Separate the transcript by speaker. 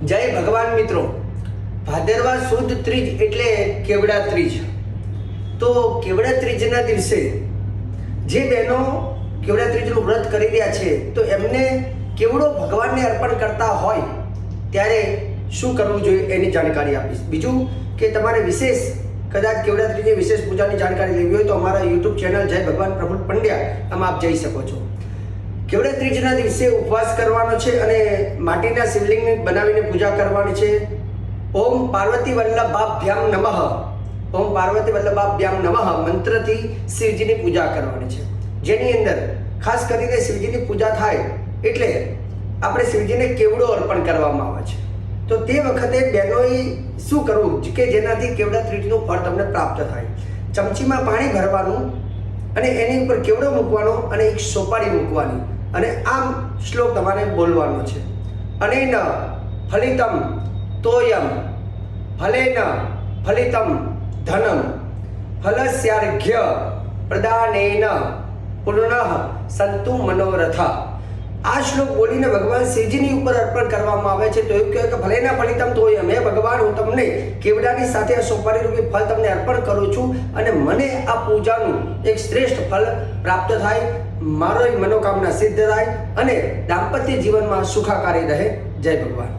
Speaker 1: જય ભગવાન મિત્રો. ભાદરવા સુદ ત્રીજ એટલે કેવડા ત્રીજ. તો કેવડા ત્રીજના દિવસે જે બહેનો કેવડા ત્રીજનું વ્રત કરી રહ્યા છે, તો એમને કેવડો ભગવાનને અર્પણ કરતા હોય, ત્યારે શું કરવું જોઈએ એની જાણકારી આપીશ. બીજું કે તમારે વિશેષ કદાચ કેવડા ત્રીજે વિશેષ પૂજાની જાણકારી લેવી હોય તો અમારા યુટ્યુબ ચેનલ જય ભગવાન પ્રભુ પંડ્યા એમાં આપ જઈ શકો છો. કેવડા ત્રીજના દિવસે ઉપવાસ કરવાનો છે અને માટીના શિવલિંગને બનાવીને પૂજા કરવાની છે? ઓમ પાર્વતી વલ્લભાભ્યામ નમઃ. ઓમ પાર્વતી વલ્લભાભ્યામ નમઃ મંત્રથી શિવજીની પૂજા કરવાની છે. જેની અંદર ખાસ કરીને શિવજીની પૂજા થાય એટલે આપણે શિવજીને કેવડો અર્પણ કરવામાં આવે છે? તો તે વખતે બહેનોએ શું કરવું કે જેનાથી કેવડા ત્રીજનું ફળ તમને પ્રાપ્ત થાય? ચમચીમાં પાણી ભરવાનું અને એની ઉપર કેવડો મૂકવાનો અને એક સોપારી મૂકવાની? અને આમ શ્લોક તમારે બોલવાનો છે. અને ન ફલિતમ તોયમ, ફલેન ફલિતમ ધનમ, ફલસ્યાર્ઘ્ય પ્રદાનેન પૂર્ણ સંતુ મનોરથ. આ શ્લોક બોલીને ભગવાન શિવજીની ઉપર અર્પણ કરવામાં આવે છે. તો એવું કહેવાય કે ભલેના ફલિતમ તો અમે ભગવાન, હું તમને કેવડાની સાથે આ સોપારી રૂપી ફળ તમને અર્પણ કરું છું અને મને આ પૂજાનું એક શ્રેષ્ઠ ફળ પ્રાપ્ત થાય મારો મનોકામના સિદ્ધ થાય અને દાંપત્ય જીવનમાં સુખાકારી રહે. જય ભગવાન.